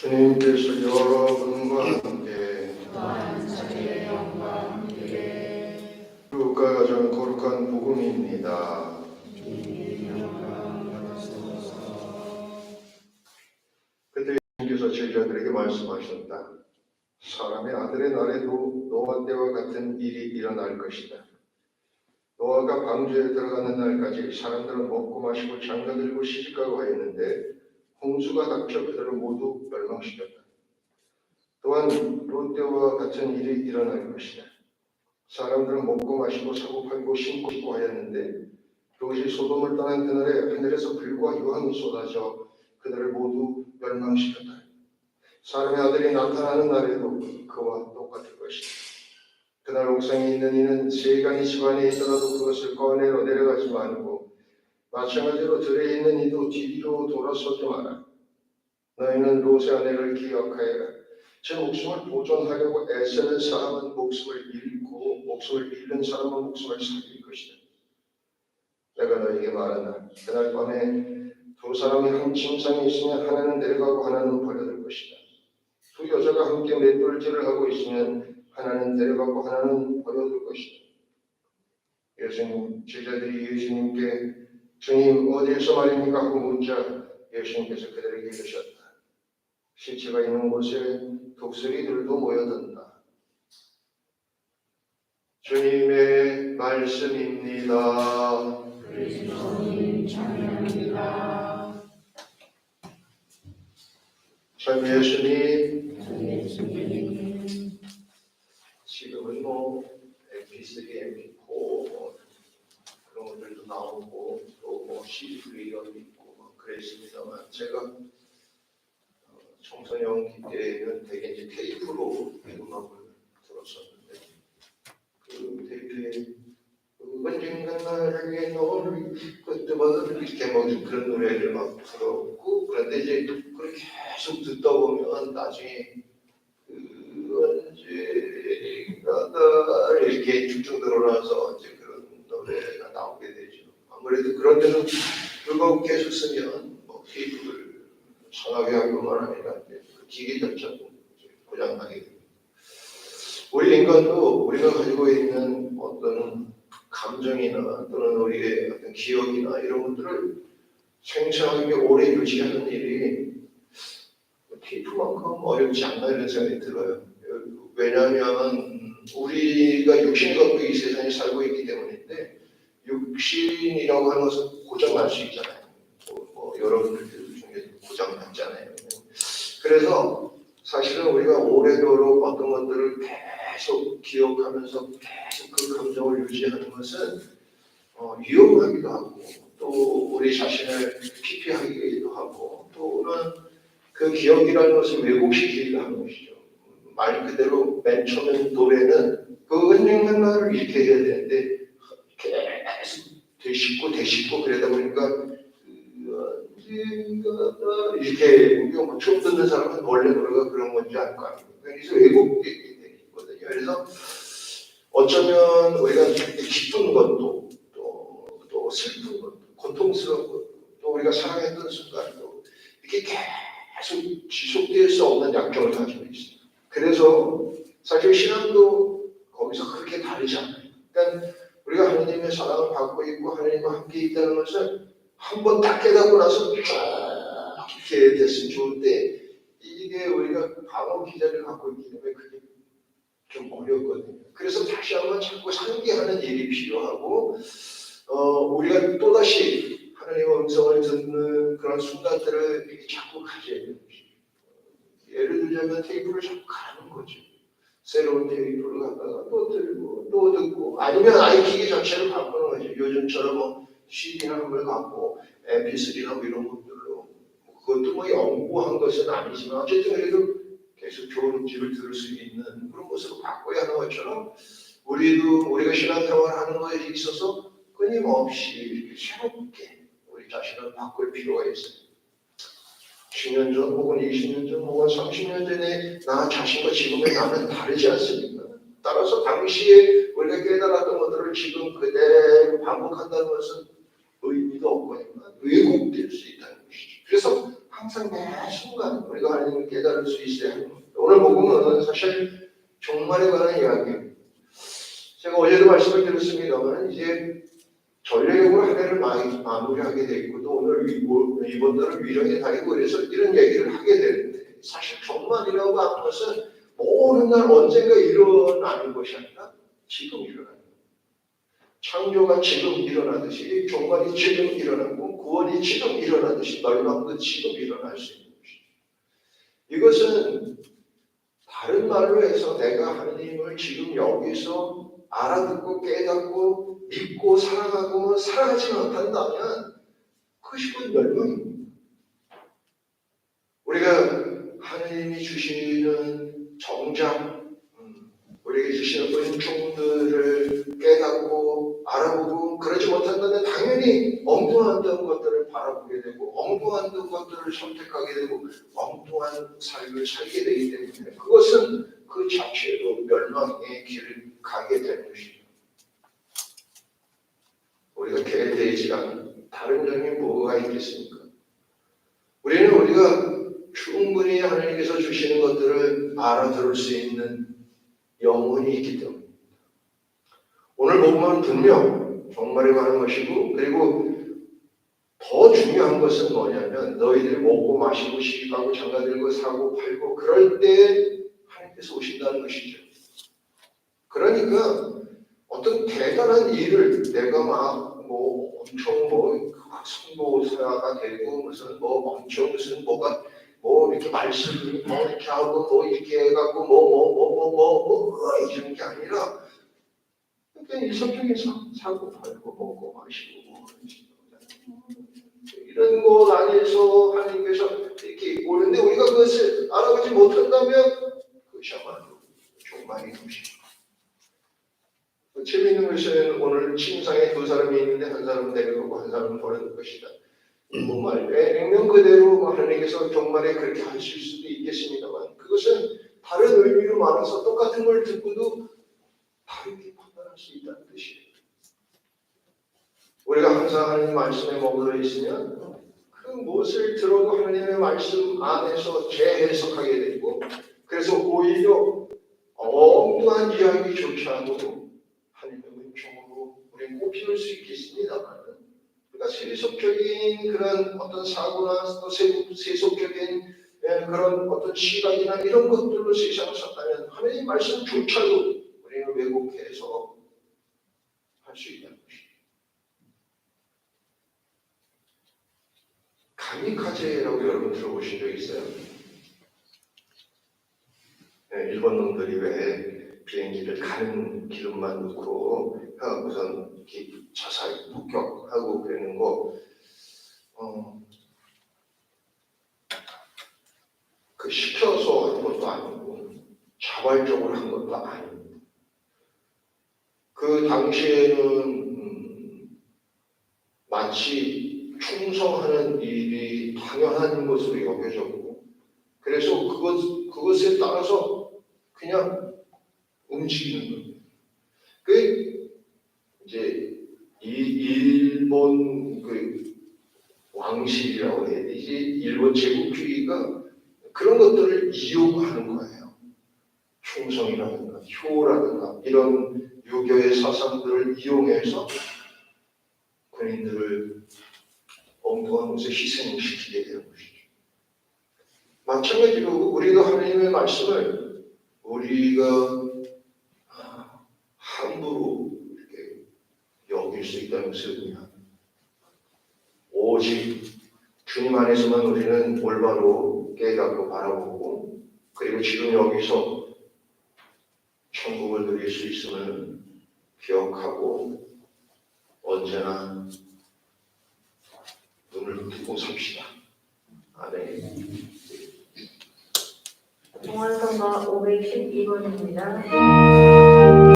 주님께서 여러분과 함께 루카 가정 거룩한 복음입니다. 그때 예수님께서 제자들에게 말씀하셨다. 사람의 아들의 날에도 노아 때와 같은 일이 일어날 것이다. 노아가 방주에 들어가는 날까지 사람들은 먹고 마시고 장가들고 시집가고 하였는데 홍수가 닥쳐 그들을 모두 멸망시켰다. 또한 롯데와 같은 일이 일어날 것이다. 사람들은 먹고 마시고 사고 팔고 심고 싶고 하였는데 그것이 소돔을 떠난 그날에 하늘에서 불과 유황이 쏟아져 그들을 모두 멸망시켰다. 사람의 아들이 나타나는 날에도 그와 똑같을 것이다. 그날 옥상에 있는 이는 세간이 집안에 있더라도 그것을 꺼내러 내려가지 말고 마찬가지로 들에 있는 이도 뒤로 돌아서지 마라. 너희는 롯의 아내를 기억하여라. 제 목숨을 보존하려고 애쓰는 사람은 목숨을 잃고 목숨을 잃는 사람은 목숨을 살릴 것이다. 내가 너에게 말한다. 그날 밤에 두 사람이 한 침상에 있으면 하나는 내려가고 하나는 버려질 것이다. 두 여자가 함께 맷돌질을 하고 있으면 하나는 내려가고 하나는 버려질 것이다. 예수님 제자들이 예수님께 주님 어디에서 말입니까 하고 묻자 예수님께서 그들에게 이르셨다. 시체가 있는 곳에 독수리들도 모여든다. 주님의 말씀입니다. 참 예수님 지금은 뭐 MP3, MP4 뭐 그런 것들도 나오고 또 뭐 CD 플레이어도 있고 뭐 그랬습니다만 제가 어, 청소년 때는 되게 이제 테이프로 음악을 들었었는데 그 테이프에 그 언젠가 위해 너를 그때마다 이렇게 뭐 그런 노래를 막 들었고 그런데 이제 그걸 계속 듣다 보면 나중에 그 나를 이렇게 쭉쭉 늘어나서 이제 그런 노래가 나오게 되죠. 아무래도 그런 데는 그거 계속 쓰면 뭐 테이프를 상하게 할 뿐만 아니라 그 기계 자체도 고장나게 됩니다. 우리 인간도 우리가 가지고 있는 어떤 감정이나 또는 우리의 어떤 기억이나 이런 것들을 생생하게 오래 유지하는 일이 테이프만큼 어렵지 않나 이런 생각이 들어요. 왜냐하면 우리가 육신을 갖고 이 세상에 살고 있기 때문인데 육신이라고 하는 것은 고장날 수 있잖아요. 뭐, 뭐 여러분들 중에 고장났잖아요. 그래서 사실은 우리가 오래도록 어떤 것들을 계속 기억하면서 계속 그 감정을 유지하는 것은 어, 위험하기도 하고 또 우리 자신을 피폐하기도 하고 또는 그 기억이라는 것을 왜곡시키기도 하는 것이죠. 말 그대로 맨 처음 노래는 그 언젠가 나를 이렇게 해야 되는데 계속 되씹고 되씹고 그러다 보니까 그 이렇게 뭐 처음 듣는 사람은 원래 노래가 그런 건지 알 거 아니에요. 그래서 왜곡되게 되거든요. 그래서 어쩌면 우리가 기쁜 것도 또, 또 슬픈 것도 고통스러운 것도 또 우리가 사랑했던 순간도 이렇게 계속 지속될 수 없는 약점을 가지고 있습니다. 그래서 사실 신앙도 거기서 그렇게 다르지 않아요. 그러니까 우리가 하나님의 사랑을 받고 있고 하나님과 함께 있다는 것을 한 번 딱 깨닫고 나서 쭉 이렇게 됐으면 좋은데 이게 우리가 방어 기자를 갖고 있기 때문에 그게 좀 어렵거든요. 그래서 다시 한번 자꾸 상기하는 일이 필요하고 어, 우리가 또다시 하나님의 음성을 듣는 그런 순간들을 자꾸 가져야 되는. 예를 들자면 테이프를 자꾸 가는 거죠. 새로운 테이프를 갖다가 또 들고 또 듣고 아니면 아예 기계 자체를 바꾸는 거죠. 요즘처럼 뭐 CD나 걸 갖고 MP3나 뭐 이런 것들로 뭐 그것도 뭐 연구한 것은 아니지만 어쨌든 그래도 계속 좋은 음질을 들을 수 있는 그런 것으로 바꿔야 하는 것처럼 우리도 우리가 신앙생활 하는 것에 있어서 끊임없이 새롭게 우리 자신을 바꿀 필요가 있어요. 10년 전 혹은 20년 전 혹은 30년 전에 나 자신과 지금의 나는 다르지 않습니까? 따라서 당시에 우리가 깨달았던 것들을 지금 그대로 반복한다는 것은 의미도 없고 왜곡될 수 있다는 것이죠. 그래서 항상 매 순간 우리가 하나님을 깨달을 수 있어야 합니다. 오늘 복음은 사실 종말에 관한 이야기예요. 제가 어제도 말씀을 드렸습니다만 이제 전례적으로 한 해를 마- 마무리하게 돼 있고 또 오늘 이번, 이번 달은 위령의 달이고 그래서 이런 얘기를 하게 되는데 사실 종말이라고 하는 것은 모든 날 언젠가 일어나는 것이 아니라 지금 일어나는. 창조가 지금 일어나듯이 종말이 지금 일어나고 구원이 지금 일어나듯이 멸망도 지금 일어날 수 있는 것이죠. 이것은 다른 말로 해서 내가 하나님을 지금 여기서 알아듣고 깨닫고 믿고 사랑하고 사랑하지 못한다면 그것이 곧 멸망입니다. 우리가 하나님이 주시는 음, 우리에게 주시는 은총들을 깨닫고 알아보고 그러지 못한다면 당연히 엉뚱한 것들을 바라보게 되고 엉뚱한 것들을 선택하게 되고 엉뚱한 삶을 살게 되기 때문에 그것은 그 자체로 멸망의 길을 가게 되는 것이죠. 우리가 않은 다른 점이 뭐가 있겠습니까? 우리는 우리가 충분히 하나님께서 주시는 것들을 알아들을 수 있는 영혼이 있기 때문에 오늘 복음은 분명 종말에 관한 것이고 그리고 더 중요한 것은 뭐냐면 너희들이 먹고 마시고 시집가고 장가들고 사고 팔고 그럴 때 하나님께서 오신다는 것이죠. 그러니까 어떤 대단한 일을 내가 막 뭐 엄청 뭐 성도사가 되고 무슨 뭐 엄청 무슨 뭐가 뭐 이렇게 말씀 뭐 이렇게 하고 뭐 이렇게 해갖고 뭐 뭐 뭐 뭐뭐 이런 게 아니라 그냥 일상적인 사, 사고 팔고 먹고 마시고 뭐 이런 것 안에서 이렇게 오는데 우리가 그것을 알아보지 못한다면 그것이야말로 종말이 것이죠. 그 재미있는 것은 오늘 침상에 두 사람이 있는데 한 사람은 내려오고 한 사람은 보내는 것이다. 정말 액면 그대로 뭐 하나님께서 종말에 그렇게 하실 수도 있겠습니다만 그것은 다른 의미로 말해서 똑같은 걸 듣고도 다르게 판단할 수 있다는 뜻이에요. 우리가 항상 하나님 말씀에 머물러 있으면 그 무엇을 들어도 하나님의 말씀 안에서 재해석하게 되고 그래서 오히려 엉뚱한 이야기조차도 하나님의 은총으로 우리는 꽃피울 수 있겠습니다만 그러니까 세속적인 그런 어떤 사고나 또 세- 세속적인 예, 그런 어떤 시각이나 이런 것들로 세상을 산다면 하나님 말씀조차도 우리는 왜곡해서 할 수 있다는 것입니다. 가미카제라고 여러분 들어보신 적 있어요? 네, 일본 놈들이 왜 비행기를 가는 기름만 넣고 하고선 이렇게 자살 폭격하고 그러는 거, 어, 그 시켜서 한 것도 아니고 자발적으로 한 것도 아닙니다. 그 당시에는 음, 마치 충성하는 일이 당연한 것으로 여겨졌고 그래서 그것, 그것에 따라서 그냥 움직이는 거예요. 그 이제 이 일본 그 왕실이라고 해야 되지 일본 제국주의가 그런 것들을 이용하는 거예요. 충성이라든가 효라든가 이런 유교의 사상들을 이용해서 군인들을 엉뚱한 곳에 희생시키게 되는 것이죠. 마찬가지로 우리가 하나님의 말씀을 우리가 아, 함부로 이렇게 여길 수 있다는 의미합니다. 오직 주님 안에서만 우리는 올바로 깨닫고 바라보고 그리고 지금 여기서 천국을 누릴 수 있음을 기억하고 언제나 눈을 뜨고 삽시다. 아멘. 동원선거 512번입니다.